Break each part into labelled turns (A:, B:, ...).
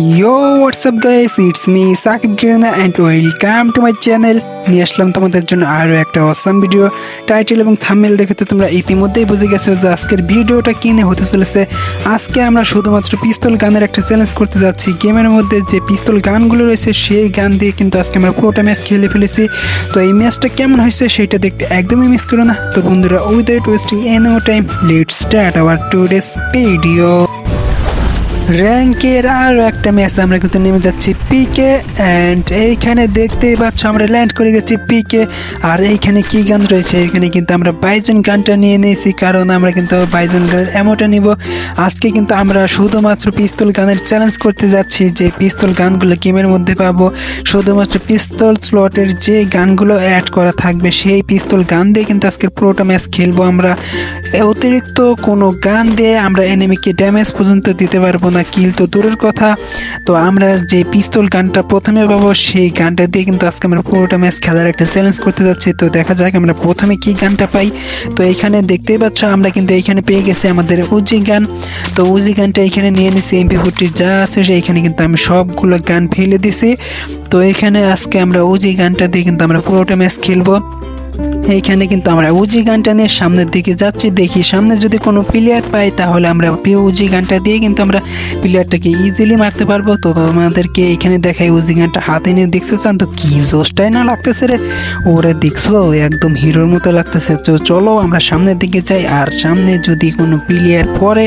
A: Yo what's up guys it's me Sakib Kirana and welcome to my channel নিয়ে আসলাম তোমাদের জন্য আরও একটা অসাম ভিডিও টাইটেল এবং থাম্বনেল দেখে তো তোমরা ইতিমধ্যেই বুঝে গেছো যে আজকের ভিডিওটা কিনে হতে চলেছে। আজকে আমরা শুধুমাত্র পিস্তল গানের একটা চ্যালেঞ্জ করতে যাচ্ছি। গেমের মধ্যে যে পিস্তল গানগুলো রয়েছে, সেই গান দিয়ে কিন্তু আজকে আমরা পুরোটা ম্যাচ খেলে ফেলেছি। তো এই ম্যাচটা কেমন হয়েছে সেটা দেখতে একদমই মিস করো না। তো বন্ধুরা without wasting any time let start our today's video র্যাঙ্কের আরও একটা ম্যাচ আমরা কিন্তু নেমে যাচ্ছি পিকে অ্যান্ড এইখানে দেখতেই পাচ্ছ আমরা ল্যান্ড করে গেছি পিকে আর এইখানে কি গান রয়েছে? এখানে কিন্তু আমরা বাইজন গানটা নিয়ে নিয়েছি, কারণ আমরা কিন্তু বাইজন গানের এমনটা নিব। আজকে কিন্তু আমরা শুধুমাত্র পিস্তল গানের চ্যালেঞ্জ করতে যাচ্ছি যে পিস্তল গানগুলো গেমের মধ্যে পাবো। শুধুমাত্র পিস্তল স্লটের যে গানগুলো অ্যাড করা থাকবে, সেই পিস্তল গান দিয়ে কিন্তু আজকের পুরোটা ম্যাচ খেলব আমরা। অতিরিক্ত কোনো গান দিয়ে আমরা এনিমিকে ড্যামেজ পর্যন্ত দিতে পারব না কিল তো দূরের কথা। তো আমরা যে পিস্তল গানটা প্রথমে পাবো, সেই গানটা দিয়ে কিন্তু আজকে আমরা পুরোটা ম্যাচ খেলার একটা চ্যালেঞ্জ করতে যাচ্ছি। তো দেখা যাক আমরা প্রথমে কি গানটা পাই। তো এখানে দেখতেই পাচ্ছ, আমরা কিন্তু এইখানে পেয়ে গেছি আমাদের উজি গান তো উজি গানটা এখানে নিয়ে নিছি এমপি ফোরটি যা আছে, সেইখানে কিন্তু আমি সবগুলো গান ফেলে দিছি। তো এখানে আজকে আমরা উজি গানটা দিয়ে কিন্তু আমরা পুরোটা ম্যাচ খেলব। এইখানে কিন্তু আমরা উজি গানটা নিয়ে সামনের দিকে যাচ্ছি। দেখি সামনে যদি কোনো প্লেয়ার পাই, তাহলে আমরা উজি গানটা দিয়ে কিন্তু আমরা প্লেয়ারটাকে ইজিলি মারতে পারব। তো তোমাদেরকে এখানে দেখাই উজি গানটা হাতে নিয়ে দেখছ চান তো কি জোশটাই না লাগতেছে রে? ওরে দেখছ, একদম হিরোর মতো লাগতেছে। তো চলো আমরা সামনের দিকে যাই, আর সামনে যদি কোনো প্লেয়ার পরে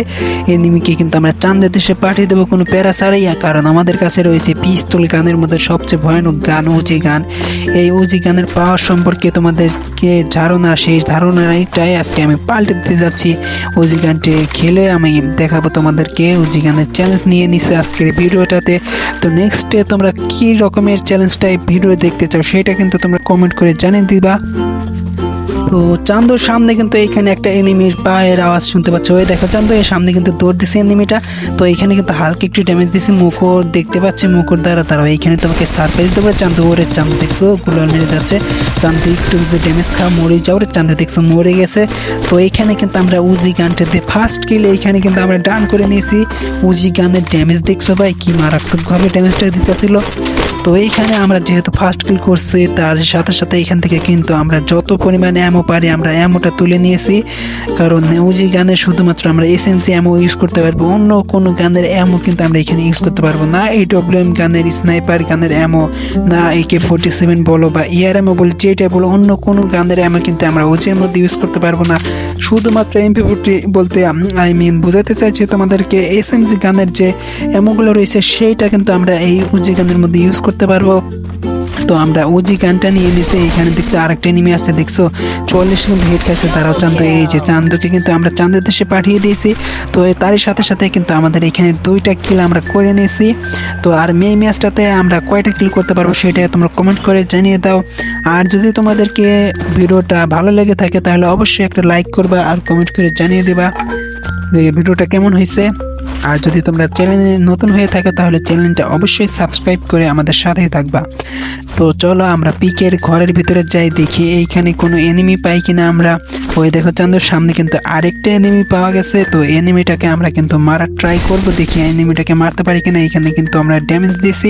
A: এনিমিকে কিন্তু আমরা চান্দের দেশে পাঠিয়ে দেবো কোনো প্যারা ছাড়াইয়া কারণ আমাদের কাছে রয়েছে পিস্তল গানের মধ্যে সবচেয়ে ভয়ানক গান উজি গান। এই উজি গানের পাওয়ার সম্পর্কে তোমাদেরকে ধারণা সেই ধারণাটাই আজকে আমি পাল্টে দিতে যাচ্ছি। ওজি গানটি খেলে আমি দেখাবো তোমাদেরকে। ওজি গানের চ্যালেঞ্জ নিয়ে নিছে আজকের ভিডিওটাতে। তো নেক্সটে তোমরা কী রকমের চ্যালেঞ্জটাই ভিডিও দেখতে চাও সেটা কিন্তু তোমরা কমেন্ট করে জানিয়ে দিবা। তো চান্দোর সামনে কিন্তু এইখানে একটা এনিমির পায়ের আওয়াজ শুনতে পাচ্ছ। ওই দেখো চান্দো এর সামনে কিন্তু দৌড় দিছে এনিমিটা। তো এখানে কিন্তু হালকা একটু ড্যামেজ দিছে মুখর, দেখতে পাচ্ছি মুখর দ্বারা তারা। এইখানে তোমাকে সারপ্রাইজ দেবো, চান্দু ওরে চান্দু দেখছগুলার মেরে যাচ্ছে। চান্দু একটু যদি ড্যামেজ খাওয়া মরে যাও রে চান্দু দেখছ, মরে গেছে। তো এইখানে কিন্তু আমরা উজি গানটা দিয়ে ফার্স্ট কিলে এইখানে কিন্তু আমরা ডান করে নিয়েছি। উজি গানের ড্যামেজ দেখছ ভাই, কি মারাত্মকভাবে ড্যামেজটা দিতেছিল। তো এইখানে আমরা যেহেতু ফার্স্ট কিল করছি, তার সাথে সাথে এখান থেকে কিন্তু আমরা যত পরিমাণে অ্যামো পারি, আমরা অ্যামোটা তুলে নিয়েছি। কারণ উজি গানে শুধুমাত্র আমরা এসএনসি অ্যামো ইউজ করতে পারব, অন্য কোনো গানের অ্যামো কিন্তু আমরা এখানে ইউজ করতে পারব না। এই ডব্লিউএম গানের স্নাইপার গানের অ্যামো না একে ফোর্টি সেভেন বলো বা ইয়ার অ্যামো বলো যেটা বলো, অন্য কোনো গানের অ্যামো কিন্তু আমরা উজির মধ্যে ইউজ করতে পারব না। শুধুমাত্র এমপি ফোর্টি বলতে আই মিন বোঝাতে চাইছি তোমাদেরকে এসএমজি গানের যে অ্যামোগুলো রয়েছে, সেইটা কিন্তু আমরা এই উজি গানের মধ্যে ইউজ করতে পারব। তো আমরা ওজি গানটা নিয়ে নিছি, এখানে দেখতে আরেকটা এনিমি আছে, দেখছ? চল্লিশ কিন্তু হেড খাইছে তারাও চান্দ, এই যে চান্দকে কিন্তু আমরা চান্দের দেশে পাঠিয়ে দিয়েছি। তো তারই সাথে সাথে কিন্তু আমাদের এখানে দুইটা কিল আমরা করে নিয়েছি। তো আর মে ম্যাচটাতে আমরা কয়টা কিল করতে পারব সেটা তোমরা কমেন্ট করে জানিয়ে দাও। আর যদি তোমাদেরকে ভিডিওটা ভালো লেগে থাকে, তাহলে অবশ্যই একটা লাইক করবা আর কমেন্ট করে জানিয়ে দেবা যে ভিডিওটা কেমন হয়েছে। আর যদি তোমরা চ্যানেলে নতুন হয়ে থাকো, তাহলে চ্যানেলটা অবশ্যই সাবস্ক্রাইব করে আমাদের সাথেই থাকবা। তো চলো আমরা পিকের ঘরের ভিতরে যাই, দেখি এইখানে কোনো এনিমি পাই কিনা আমরা। ওই দেখো চান্দুর সামনে কিন্তু আরেকটা এনিমি পাওয়া গেছে, তো এনিমিটাকে আমরা কিন্তু মারার ট্রাই করব, দেখি এনিমিটাকে মারতে পারি কিনা। এখানে কিন্তু আমরা ড্যামেজ দিয়েছি,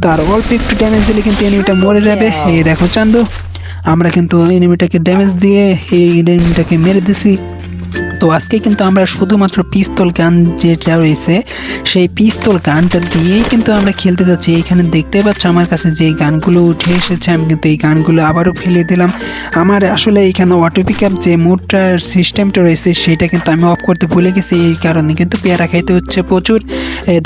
A: তো আর অল্প একটু ড্যামেজ দিলে কিন্তু এনিমিটা মরে যাবে। এই দেখো চান্দু, আমরা কিন্তু এনিমিটাকে ড্যামেজ দিয়ে এই এনিমিটাকে মেরে দিছি। তো আজকে কিন্তু আমরা শুধুমাত্র পিস্তল গান যেটা রয়েছে, সেই পিস্তল গানটা দিয়েই কিন্তু আমরা খেলতে যাচ্ছি। এখানে দেখতে পাচ্ছ আমার কাছে যে গানগুলো উঠে এসেছে, আমি কিন্তু এই গানগুলো আবারও ফেলে দিলাম। আমার আসলে এখানে অটো পিক যে মোডটার সিস্টেমটা রয়েছে, সেটা কিন্তু আমি অফ করতে ভুলে গেছি। এই কারণে কিন্তু পেয়ারা খাইতে হচ্ছে প্রচুর।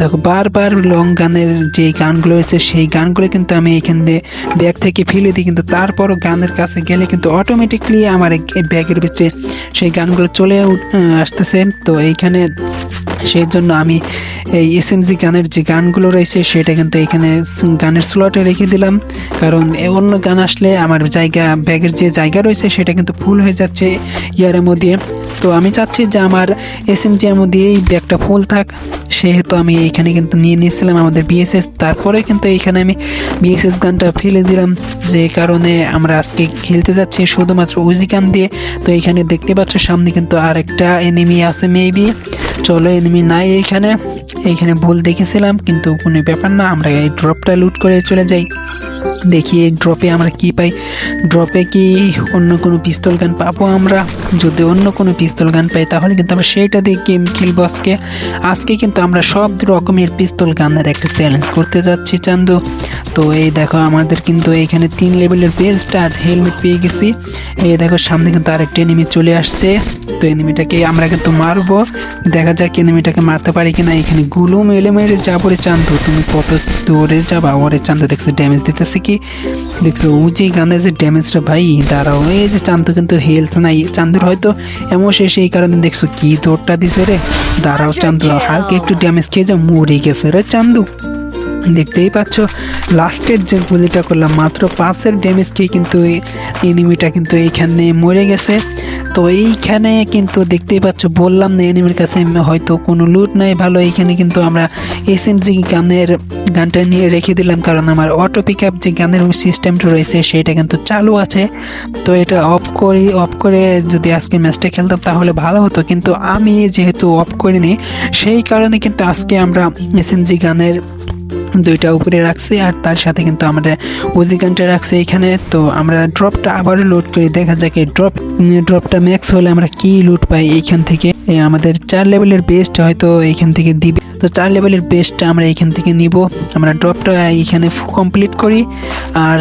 A: দেখো, বারবার লং গানের যে গানগুলো রয়েছে, সেই গানগুলো কিন্তু আমি এখান দিয়ে ব্যাগ থেকে ফেলে দিই। কিন্তু তারপরও গানের কাছে গেলে কিন্তু অটোমেটিকলি আমার ব্যাগের ভিতরে সেই গানগুলো চলে আসতেছে। তো এইখানে সেই জন্য আমি এই এস এসএমজি গানের যে গানগুলো রয়েছে, সেটা কিন্তু এখানে গানের স্লটে রেখে দিলাম। কারণ অন্য গান আসলে আমার জায়গা, ব্যাগের যে জায়গা রয়েছে, সেটা কিন্তু ফুল হয়ে যাচ্ছে ইয়ার মধ্যে। তো আমি চাচ্ছি যে আমার এস এন জি এর মধ্যে এই ব্যাগটা ফুল থাক। সেহেতু আমি এইখানে কিন্তু নিয়ে নিয়েছিলাম আমাদের বিএসএস তারপরে কিন্তু এইখানে আমি বিএসএস গানটা ফেলে দিলাম, যে কারণে আমরা আজকে খেলতে যাচ্ছি শুধুমাত্র উজি গান দিয়ে। তো এইখানে দেখতে পাচ্ছ সামনে কিন্তু আর একটা এনিমি আছে মেবি চলো এনিমি নাই এইখানে। এইখানে ভুল দেখেছিলাম, কিন্তু কোনো ব্যাপার না, আমরা এই ড্রপটা লুট করে চলে যাই। দেখি এই ড্রপে আমরা কি পাই। ড্রপে কি অন্য কোনো পিস্তল গান পাবো আমরা? যদি অন্য কোনো পিস্তল গান পাই, তাহলে কিন্তু আমরা সেইটা দিয়ে গেম খেলব আজকে। আজকে কিন্তু আমরা সব রকমের পিস্তল গানের একটা চ্যালেঞ্জ করতে যাচ্ছি, চান্দু। তো এই দেখো, আমাদের কিন্তু এইখানে তিন লেভেলের বেস্ট আর হেলমেট পেয়ে গেছি। এই দেখো, সামনে কিন্তু আরেকটা এনিমি চলে আসছে। তো এনিমিটাকে আমরা কিন্তু মারবো। দেখা যাক এনিমিটাকে মারতে পারি কিনা। এখানে গুলো মেলে মেরে যাব রে চান্দু। তুমি কত দূরে যাবা? ওরে চান্দু, দেখছ ড্যামেজ দিতেছে কি? দেখছ ও যে গানের যে ড্যামেজটা ভাই, দাঁড়াও। এই যে চান্দু কিন্তু হেলথ নাই। চান্দুর হয়তো এমন শেষ এই কারণে দেখছ কি দৌড়টা দিছে রে? দাঁড়াও, চান্দু, হালকা একটু ড্যামেজ খেয়ে যা, মরে গেছে রে চান্দু। দেখতেই পাচ্ছ, লাস্টের যে গুলিটা করলাম, মাত্র পাঁচের ড্যামেজ খেয়ে কিন্তু এনিমিটা কিন্তু এইখানে মরে গেছে। তো এইখানে কিন্তু দেখতেই পাচ্ছ, বললাম না এনিমির কাছে হয়তো কোনো লুট নাই, ভালো, এইখানে কিন্তু আমরা এস এম জি গানের গানটা নিয়ে রেখে দিলাম, কারণ আমার অটো পিক আপ যে গানের সিস্টেমটা রয়েছে, সেটা কিন্তু চালু আছে। তো এটা অফ করি অফ করে যদি আজকে ম্যাচটা খেলতাম, তাহলে ভালো হতো, কিন্তু আমি যেহেতু অফ করিনি, সেই কারণে কিন্তু আজকে আমরা এস এম জি গানের দুইটা উপরে রাখছি আর তার সাথে কিন্তু আমরা ওজিগানটা রাখছি এখানে। তো আমরা ড্রপটা আবারও লোড করি। দেখা যাক এই ড্রপ ড্রপটা ম্যাক্স হলে আমরা কি লুট পাই এইখান থেকে। আমাদের চার লেভেলের বেস্ট হয়তো এইখান থেকে দিবে। তো চার লেভেলের বেস্টটা আমরা এইখান থেকে নিব। আমরা ড্রপটা এইখানে কমপ্লিট করি। আর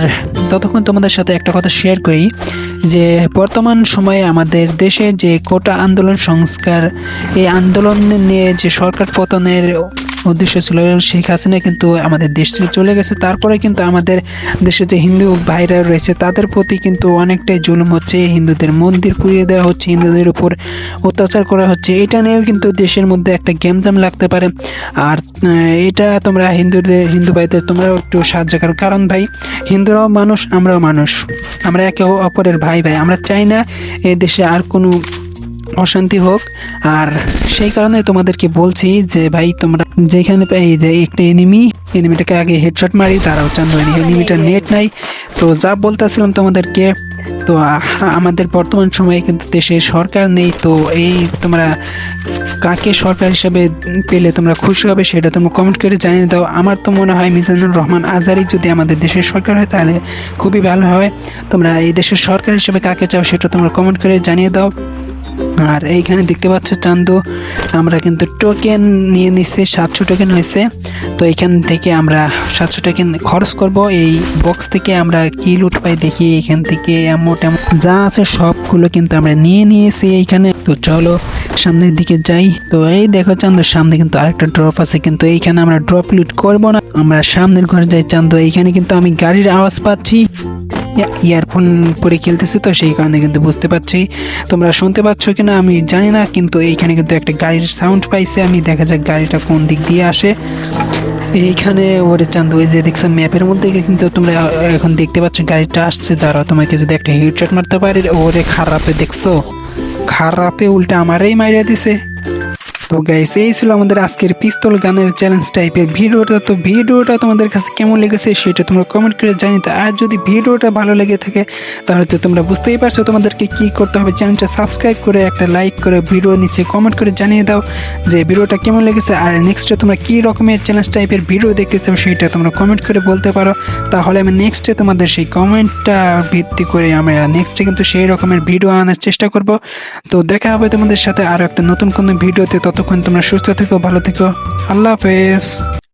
A: ততক্ষণ তোমাদের সাথে একটা কথা শেয়ার করি যে, বর্তমান সময়ে আমাদের দেশে যে কোটা আন্দোলন সংস্কার, এই আন্দোলন নিয়ে যে সরকার পতনের উদ্দেশ্য ছিল শেখ হাসিনা কিন্তু আমাদের দেশ থেকে চলে গেছে। তারপরে কিন্তু আমাদের দেশে যে হিন্দু ভাইরা রয়েছে, তাদের প্রতি কিন্তু অনেকটাই জুলুম হচ্ছে। হিন্দুদের মন্দির পুড়িয়ে দেওয়া হচ্ছে, হিন্দুদের উপর অত্যাচার করা হচ্ছে। এটা নিয়েও কিন্তু দেশের মধ্যে একটা গ্যামজাম লাগতে পারে। আর এটা তোমরা হিন্দুদের, হিন্দু ভাইদের তোমরাও একটু সাহায্য করো। কারণ ভাই, হিন্দুরাও মানুষ, আমরাও মানুষ। আমরা একে অপরের ভাই ভাই। আমরা চাই না এই দেশে আর কোনো অশান্তি হোক। আর সেই কারণে তোমাদেরকে বলছি যে, ভাই, তোমরা যেখানে পাই যে, একটা এনিমি এনিমিটাকে আগে হেডশট মারি, তারাও চান্দু এনিমিটার নেট নাই। তো যা বলতেছিলাম তোমাদেরকে, তো আমাদের বর্তমান সময়ে কিন্তু দেশে সরকার নেই, তো এই তোমরা কাকে সরকার হিসাবে পেলে তোমরা খুশি হবে সেটা তোমরা কমেন্ট করে জানিয়ে দাও। আমার তো মনে হয় মিজানুর রহমান আজারি যদি আমাদের দেশের সরকার হয়, তাহলে খুবই ভালো হয়। তোমরা এই দেশের সরকার হিসেবে কাকে চাও সেটা তোমরা কমেন্ট করে জানিয়ে দাও। আর এইখানে দেখতে পাচ্ছ চান্দু, আমরা কিন্তু টোকেন নিয়ে নিচ্ছি সাতশো টোকেন হয়েছে। তো এখান থেকে আমরা সাতশো টোকেন খরচ করব। এই বক্স থেকে আমরা কি লুট পাই দেখি, এখান থেকে মোটামুটি যা আছে সবগুলো কিন্তু আমরা নিয়ে নিয়েছি এইখানে। তো চলো, সামনের দিকে যাই। তো এই দেখো চান্দু, সামনে কিন্তু আরেকটা ড্রপ আছে, কিন্তু এইখানে আমরা ড্রপ লুট করব না। আমরা সামনের ঘরে যাই চান্দু, এইখানে কিন্তু আমি গাড়ির আওয়াজ পাচ্ছি। ইয়ারফোন পরে খেলতেছি তো, সেই কারণে কিন্তু বুঝতে পারছি। তোমরা শুনতে পাচ্ছ কিনা আমি জানি না, কিন্তু এইখানে কিন্তু একটা গাড়ির সাউন্ড পাইছে আমি, দেখা যাক গাড়িটা কোন দিক দিয়ে আসে। এইখানে ওরে চান্দু ওই যে দেখছ ম্যাপের মধ্যে কিন্তু তোমরা এখন দেখতে পাচ্ছ গাড়িটা আসছে, দাঁড়াও, তোমাকে যদি একটা হেডশট মারতে পারি, ওরে খারাপে দেখছ। খারাপে উল্টা আমারই মাইরা দিছে। তো গাইস এই ছিল আমাদের আজকের পিস্তল গানের চ্যালেঞ্জ টাইপের ভিডিওটা। তো ভিডিওটা তোমাদের কাছে কেমন লেগেছে সেটা তোমরা কমেন্ট করে জানিতে। আর যদি ভিডিওটা ভালো লেগে থাকে, তাহলে তো তোমরা বুঝতেই পারছ তোমাদেরকে কি করতে হবে। চ্যানেলটা সাবস্ক্রাইব করে একটা লাইক করে ভিডিও নিচে কমেন্ট করে জানিয়ে দাও যে ভিডিওটা কেমন লেগেছে। আর নেক্সটে তোমরা কী রকমের চ্যালেঞ্জ টাইপের ভিডিও দেখতে চাও সেটা তোমরা কমেন্ট করে বলতে পারো। তাহলে আমি নেক্সটে তোমাদের সেই কমেন্টটা ভিত্তি করে আমরা নেক্সটে কিন্তু সেই রকমের ভিডিও আনার চেষ্টা করব। তো দেখা হবে তোমাদের সাথে আরও একটা নতুন কোনো ভিডিওতে। ততক্ষণ তোমরা সুস্থ থেকো ভালো থেকো। আল্লাহ হাফেজ।